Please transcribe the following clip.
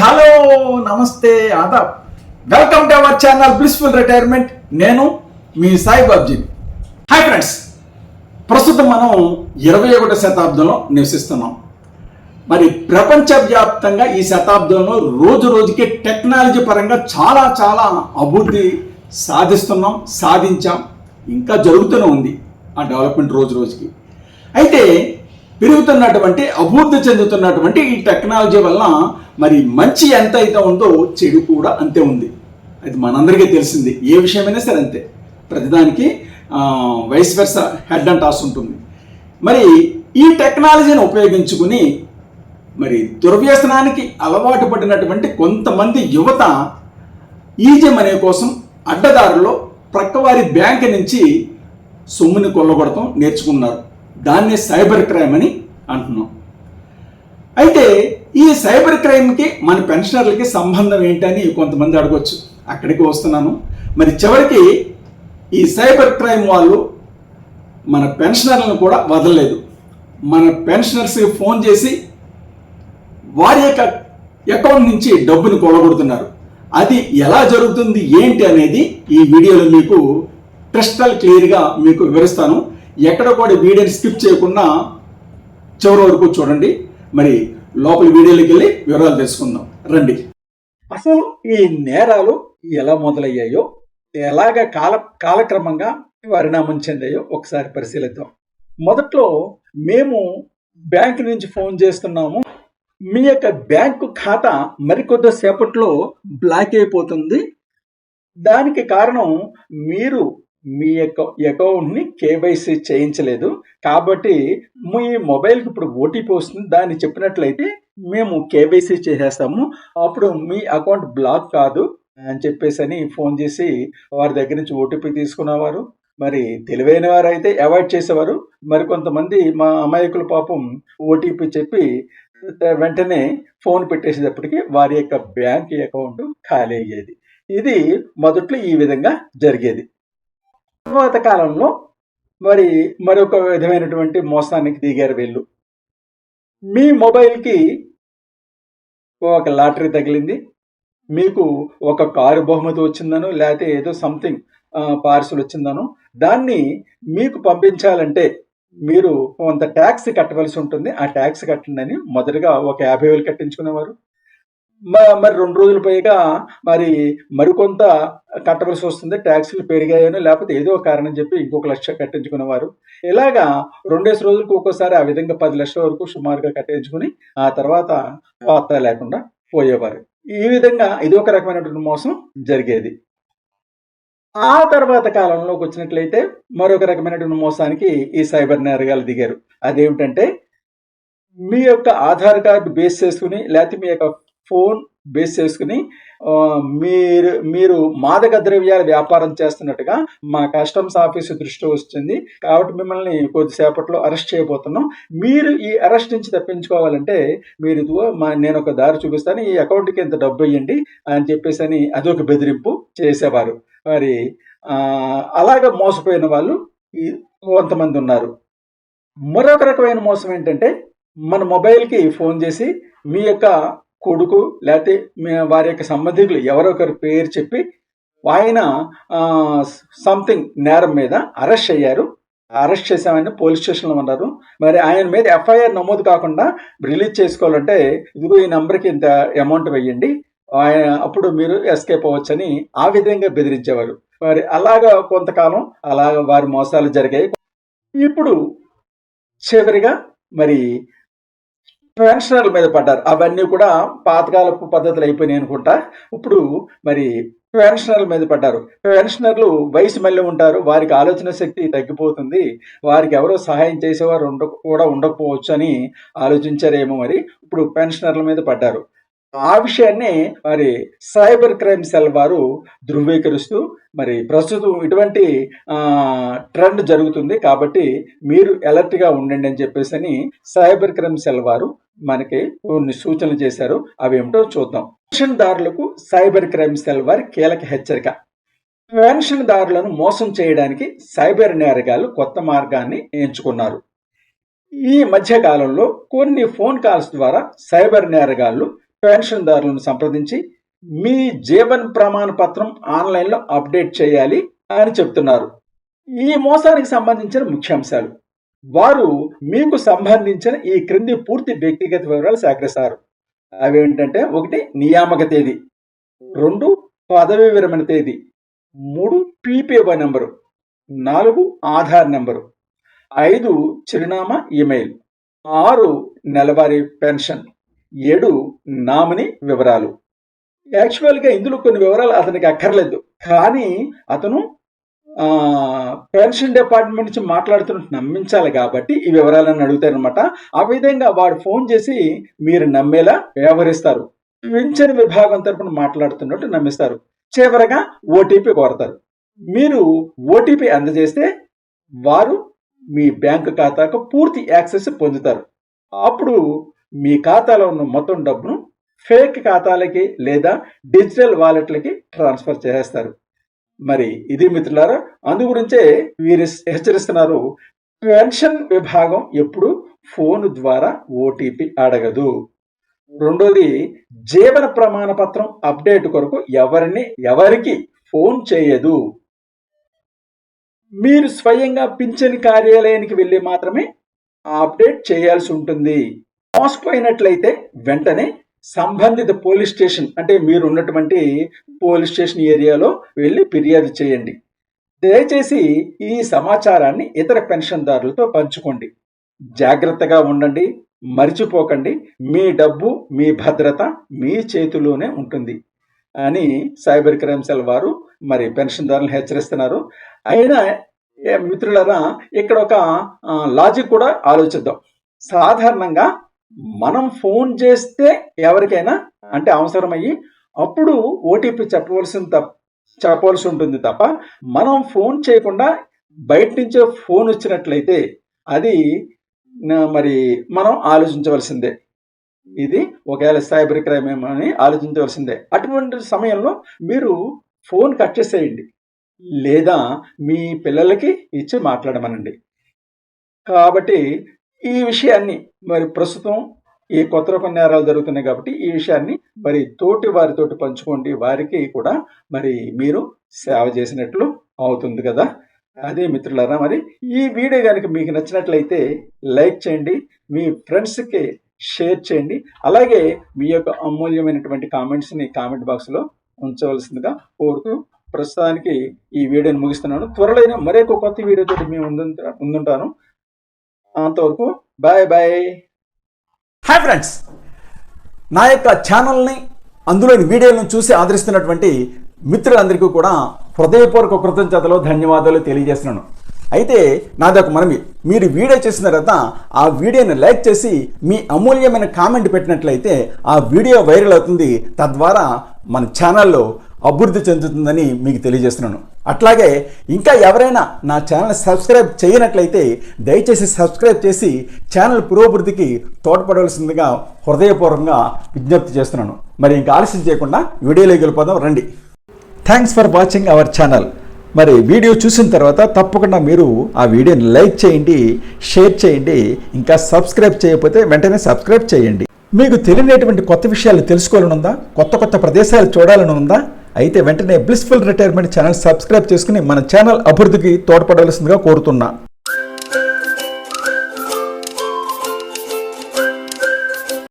Hello నమస్తే Aadab. Welcome to our channel blissful retirement నేను మీ సాయి బాబ్జీ. హాయ్ ఫ్రెండ్స్ ప్రస్తుతం మనం ఇరవై ఒకటో శతాబ్దంలో నివసిస్తున్నాం. మరి ప్రపంచవ్యాప్తంగా ఈ శతాబ్దంలో రోజు రోజుకి టెక్నాలజీ పరంగా చాలా చాలా అభివృద్ధి సాధిస్తున్నాం సాధించాం. ఇంకా జరుగుతూనే ఉంది ఆ డెవలప్మెంట్ రోజు రోజుకి. అయితే పెరుగుతున్నటువంటి అభివృద్ధి చెందుతున్నటువంటి ఈ టెక్నాలజీ వల్ల మరి మంచి ఎంత అయితే ఉందో చెడు కూడా అంతే ఉంది. అది మనందరికీ తెలిసింది. ఏ విషయమైనా సరే అంతే. ప్రతిదానికి vice versa head and tails ఉంటుంది. మరి ఈ టెక్నాలజీని ఉపయోగించుకుని మరి దుర్వ్యసనానికి అలవాటు పడినటువంటి కొంతమంది యువత ఈజీ మనీ కోసం అడ్డదారులో ప్రక్కవారి బ్యాంక్ నుంచి సొమ్ముని కొల్లగొడటం నేర్చుకున్నారు. దాన్నే సైబర్ క్రైమ్ అని అంటున్నాం. అయితే ఈ సైబర్ క్రైమ్కి మన పెన్షనర్లకి సంబంధం ఏంటని కొంతమంది అడగొచ్చు. అక్కడికి వస్తున్నాను. మరి చివరికి ఈ సైబర్ క్రైమ్ వాళ్ళు మన పెన్షనర్లను కూడా వదలలేదు. మన పెన్షనర్స్కి ఫోన్ చేసి వారి యొక్క అకౌంట్ నుంచి డబ్బును కొలగొడుతున్నారు అది ఎలా జరుగుతుంది ఏంటి అనేది ఈ వీడియోలో మీకు క్రిస్టల్ క్లియర్గా మీకు వివరిస్తాను. ఎక్కడ కూడా వీడియోని స్కిప్ చేయకుండా చివరి వరకు చూడండి. మరి లోపల వీడియోలోకి వెళ్ళి వివరాలు తెలుసుకుందాం. రండి. అసలు ఈ నేరాలు ఎలా మొదలయ్యాయో ఎలాగ కాల కాలక్రమంగా పరిణామం చెందాయో ఒకసారి పరిశీలిద్దాం. మొదట్లో మేము బ్యాంక్ నుంచి ఫోన్ చేస్తున్నాము. మీ యొక్క బ్యాంకు ఖాతా మరికొద్ది సేపట్లో బ్లాక్ అయిపోతుంది. దానికి కారణం మీరు మీ యొక్క అకౌంట్ని కేవైసీ చేయించలేదు. కాబట్టి మీ మొబైల్కి ఇప్పుడు ఓటీపీ వస్తుంది. దాన్ని చెప్పినట్లయితే మేము కేవైసీ చేసేస్తాము. అప్పుడు మీ అకౌంట్ బ్లాక్ కాదు అని చెప్పేసి అని ఫోన్ చేసి వారి దగ్గర నుంచి ఓటీపీ తీసుకునేవారు. మరి తెలివైన వారు అయితే అవాయిడ్ చేసేవారు. మరి కొంతమంది మా అమాయకుల పాపం ఓటీపీ చెప్పి వెంటనే ఫోన్ పెట్టేసేటప్పటికి వారి యొక్క బ్యాంక్ అకౌంట్ ఖాళీ అయ్యేది. ఇది మొదట్లో ఈ విధంగా జరిగేది. తర్వాత కాలంలో మరి మరొక విధమైనటువంటి మోసానికి దిగారు వీళ్ళు. మీ మొబైల్కి ఒక లాటరీ తగిలింది. మీకు ఒక కారు బహుమతి వచ్చిందనో లేకపోతే ఏదో సంథింగ్ పార్సల్ వచ్చిందనో దాన్ని మీకు పంపించాలంటే మీరు కొంత ట్యాక్స్ కట్టవలసి ఉంటుంది. ఆ ట్యాక్స్ కట్టండి మొదటగా ఒక యాభై వేలు కట్టించుకునేవారు. మరి రెండు రోజులు పైగా మరి మరికొంత కట్టవలసి వస్తుంది. ట్యాక్సీలు పెరిగాయని లేకపోతే ఏదో కారణం చెప్పి ఇంకొక లక్ష కట్టించుకునేవారు. ఇలాగా రెండేసి రోజులకు ఒక్కోసారి ఆ విధంగా పది లక్షల వరకు సుమారుగా కట్టించుకుని ఆ తర్వాత వార్త లేకుండా పోయేవారు. ఈ విధంగా ఇది ఒక రకమైనటువంటి మోసం జరిగేది. ఆ తర్వాత కాలంలోకి వచ్చినట్లయితే మరొక రకమైనటువంటి మోసానికి ఈ సైబర్ నేరగాలు దిగారు. అదేమిటంటే మీ యొక్క ఆధార్ కార్డు బేస్ చేసుకుని లేకపోతే మీ యొక్క ఫోన్ బేస్ చేసుకుని మీరు మీరు మాదక ద్రవ్యాల వ్యాపారం చేస్తున్నట్టుగా మా కస్టమ్స్ ఆఫీసు దృష్టి వచ్చింది కాబట్టి మిమ్మల్ని కొద్దిసేపట్లో అరెస్ట్ చేయబోతున్నాం. మీరు ఈ అరెస్ట్ నుంచి తప్పించుకోవాలంటే మీరు మా నేను ఒక దారి చూపిస్తాను. ఈ అకౌంట్కి ఎంత డబ్బు ఇవ్వండి అని చెప్పేసి అని అదొక బెదిరింపు చేసేవారు. మరి అలాగ మోసపోయిన వాళ్ళు కొంతమంది ఉన్నారు. మరొక రకమైన మోసం ఏంటంటే మన మొబైల్కి ఫోన్ చేసి మీ యొక్క కొడుకు లేకపోతే వారి యొక్క సంబంధికులు ఎవరో ఒకరు పేరు చెప్పి ఆయన సంథింగ్ నేరం మీద అరెస్ట్ అయ్యారు. అరెస్ట్ చేశామని పోలీస్ స్టేషన్లో ఉన్నారు. మరి ఆయన మీద ఎఫ్ఐఆర్ నమోదు కాకుండా రిలీజ్ చేసుకోవాలంటే ఇదిగో ఈ నెంబర్కి ఇంత అమౌంట్ వెయ్యండి. ఆయన అప్పుడు మీరు ఎస్కేప్ అవ్వచ్చని ఆ విధంగా బెదిరించేవారు. మరి అలాగా కొంతకాలం అలాగ వారి మోసాలు జరిగాయి. ఇప్పుడు చివరిగా మరి పెన్షనర్ల మీద పడ్డారు. అవన్నీ కూడా పాతకాలపు పద్ధతులు అయిపోయినాయి అనుకుంటా. ఇప్పుడు మరి పెన్షనర్ల మీద పడ్డారు. పెన్షనర్లు వయసు మళ్ళీ ఉంటారు. వారికి ఆలోచన శక్తి తగ్గిపోతుంది. వారికి ఎవరో సహాయం చేసేవారు ఉండ కూడా ఉండకపోవచ్చు అని ఆలోచించారేమో మరి. ఇప్పుడు పెన్షనర్ల మీద పడ్డారు. ఆ విషయాన్ని మరి సైబర్ క్రైమ్ సెల్ వారు ధృవీకరిస్తూ మరి ప్రస్తుతం ఇటువంటి ట్రెండ్ జరుగుతుంది కాబట్టి మీరు అలర్ట్గా ఉండండి అని చెప్పేసి అని సైబర్ క్రైమ్ సెల్ వారు మనకి కొన్ని సూచనలు చేశారు. అవి ఏమిటో చూద్దాం. పెన్షన్దారులకు సైబర్ క్రైమ్ సెల్ వారి కీలక హెచ్చరిక. పెన్షన్దారులను మోసం చేయడానికి సైబర్ నేరగాళ్ళు కొత్త మార్గాన్ని ఎంచుకున్నారు. ఈ మధ్యకాలంలో కొన్ని ఫోన్ కాల్స్ ద్వారా సైబర్ నేరగాళ్ళు పెన్షన్దారులను సంప్రదించి మీ జీవన్ ప్రమాణ పత్రం ఆన్లైన్లో అప్డేట్ చేయాలి అని చెప్తున్నారు. ఈ మోసానికి సంబంధించిన ముఖ్యాంశాలు. వారు మీకు సంబంధించిన ఈ క్రింది పూర్తి వ్యక్తిగత వివరాలు సేకరిస్తారు. అవేంటంటే ఒకటి నియామక తేదీ. రెండు పదవి విరమణ తేదీ. మూడు పీపీఓ నెంబరు. నాలుగు ఆధార్ నెంబరు. ఐదు చిరునామా ఈమెయిల్ ఆరు నెలవారీ పెన్షన్. ఏడు నామిని వివరాలు. యాక్చువల్గా ఇందులో కొన్ని వివరాలు అతనికి అక్కర్లేదు. కానీ అతను పెన్షన్ డిపార్ట్మెంట్ నుంచి మాట్లాడుతున్నట్టు నమ్మించాలి కాబట్టి ఈ వివరాలను అడుగుతారనమాట ఆ విధంగా వాడు ఫోన్ చేసి మీరు నమ్మేలా వ్యవహరిస్తారు. పింఛన్ విభాగం తరపున మాట్లాడుతున్నట్టు నమ్మిస్తారు. చివరగా ఓటీపీ కోరతారు. మీరు ఓటీపీ అందజేస్తే వారు మీ బ్యాంకు ఖాతాకు పూర్తి యాక్సెస్ పొందుతారు. అప్పుడు మీ ఖాతాలో ఉన్న మొత్తం డబ్బును ఫేక్ ఖాతాలకి లేదా డిజిటల్ వాలెట్లకి ట్రాన్స్ఫర్ చేసేస్తారు. మరి ఇది మిత్రులారా అందు గురించే వీరు హెచ్చరిస్తున్నారు పెన్షన్ విభాగం ఎప్పుడు ఫోన్ ద్వారా ఓటీపీ అడగదు. రెండోది జీవన ప్రమాణ పత్రం అప్డేట్ కొరకు ఎవరిని ఎవరికి ఫోన్ చేయదు. మీరు స్వయంగా పింఛన్ కార్యాలయానికి వెళ్ళి మాత్రమే అప్డేట్ చేయాల్సి ఉంటుంది. మోసపోయినట్లయితే వెంటనే సంబంధిత పోలీస్ స్టేషన్ అంటే మీరు ఉన్నటువంటి పోలీస్ స్టేషన్ ఏరియాలో వెళ్ళి ఫిర్యాదు చేయండి. దయచేసి ఈ సమాచారాన్ని ఇతర పెన్షన్దారులతో పంచుకోండి. జాగ్రత్తగా ఉండండి మర్చిపోకండి. మీ డబ్బు మీ భద్రత మీ చేతిలోనే ఉంటుంది అని సైబర్ క్రైమ్ సెల్ వారు మరి పెన్షన్దారులను హెచ్చరిస్తున్నారు. అయినా మిత్రులరా ఇక్కడ ఒక లాజిక్ కూడా ఆలోచిద్దాం. సాధారణంగా మనం ఫోన్ చేస్తే ఎవరికైనా అంటే అవసరమయ్యి అప్పుడు ఓటీపీ చెప్పవలసిన తప్ప చెప్పవలసి ఉంటుంది తప్ప మనం ఫోన్ చేయకుండా బయట నుంచే ఫోన్ వచ్చినట్లయితే అది మరి మనం ఆలోచించవలసిందే. ఇది ఒకవేళ సైబర్ క్రైమ్ ఏమో అని ఆలోచించవలసిందే. అటువంటి సమయంలో మీరు ఫోన్ కట్ చేసేయండి. లేదా మీ పిల్లలకి ఇచ్చి మాట్లాడమనండి. కాబట్టి ఈ విషయాన్ని మరి ప్రస్తుతం ఈ కొత్త రకం నేరాలు జరుగుతున్నాయి కాబట్టి ఈ విషయాన్ని మరి తోటి వారితోటి పంచుకోండి. వారికి కూడా మరి మీరు సేవ చేసినట్లు అవుతుంది కదా. అదే మిత్రులారా మరి ఈ వీడియో కనుక మీకు నచ్చినట్లయితే లైక్ చేయండి మీ ఫ్రెండ్స్కి షేర్ చేయండి అలాగే మీ యొక్క అమూల్యమైనటువంటి కామెంట్స్ని కామెంట్ బాక్స్లో ఉంచవలసిందిగా కోరుతూ ప్రస్తుతానికి ఈ వీడియోని ముగిస్తున్నాను. త్వరలో మరొక కొత్త వీడియోతో మేము ముందు అంతవరకు బాయ్ బాయ్. Hi friends. నా యొక్క ఛానల్ని అందులోని వీడియోలను చూసి ఆదరిస్తున్నటువంటి మిత్రులందరికీ కూడా హృదయపూర్వక కృతజ్ఞతలు ధన్యవాదాలు తెలియజేస్తున్నాను. అయితే నాది ఒక మనవి. మీరు వీడియో చేసిన తర్వాత ఆ వీడియోని లైక్ చేసి మీ అమూల్యమైన కామెంట్ పెట్టినట్లయితే ఆ వీడియో వైరల్ అవుతుంది. తద్వారా మన ఛానల్లో అభివృద్ధి చెందుతుందని మీకు తెలియజేస్తున్నాను. అట్లాగే ఇంకా ఎవరైనా నా ఛానల్ సబ్స్క్రైబ్ చేయనట్లయితే దయచేసి సబ్స్క్రైబ్ చేసి ఛానల్ పురోభివృద్ధికి తోడ్పడవలసిందిగా హృదయపూర్వకంగా విజ్ఞప్తి చేస్తున్నాను. మరి ఇంకా ఆలస్యం చేయకుండా వీడియోలోకి వెళ్ళిపోదాం రండి. Thanks for watching our channel మరి వీడియో చూసిన తర్వాత తప్పకుండా మీరు ఆ వీడియోని లైక్ చేయండి షేర్ చేయండి ఇంకా సబ్స్క్రైబ్ చేయకపోతే వెంటనే సబ్స్క్రైబ్ చేయండి. మీకు తెలియనటువంటి కొత్త విషయాలు తెలుసుకోవాలని ఉందా కొత్త కొత్త ప్రదేశాలు చూడాలని ఉందా అయితే వెంటనే బ్లిస్ఫుల్ రిటైర్మెంట్ ఛానల్ సబ్స్క్రైబ్ చేసుకుని మన ఛానల్ అభివృద్ధికి తోడ్పడవలసిందిగా కోరుతున్నా.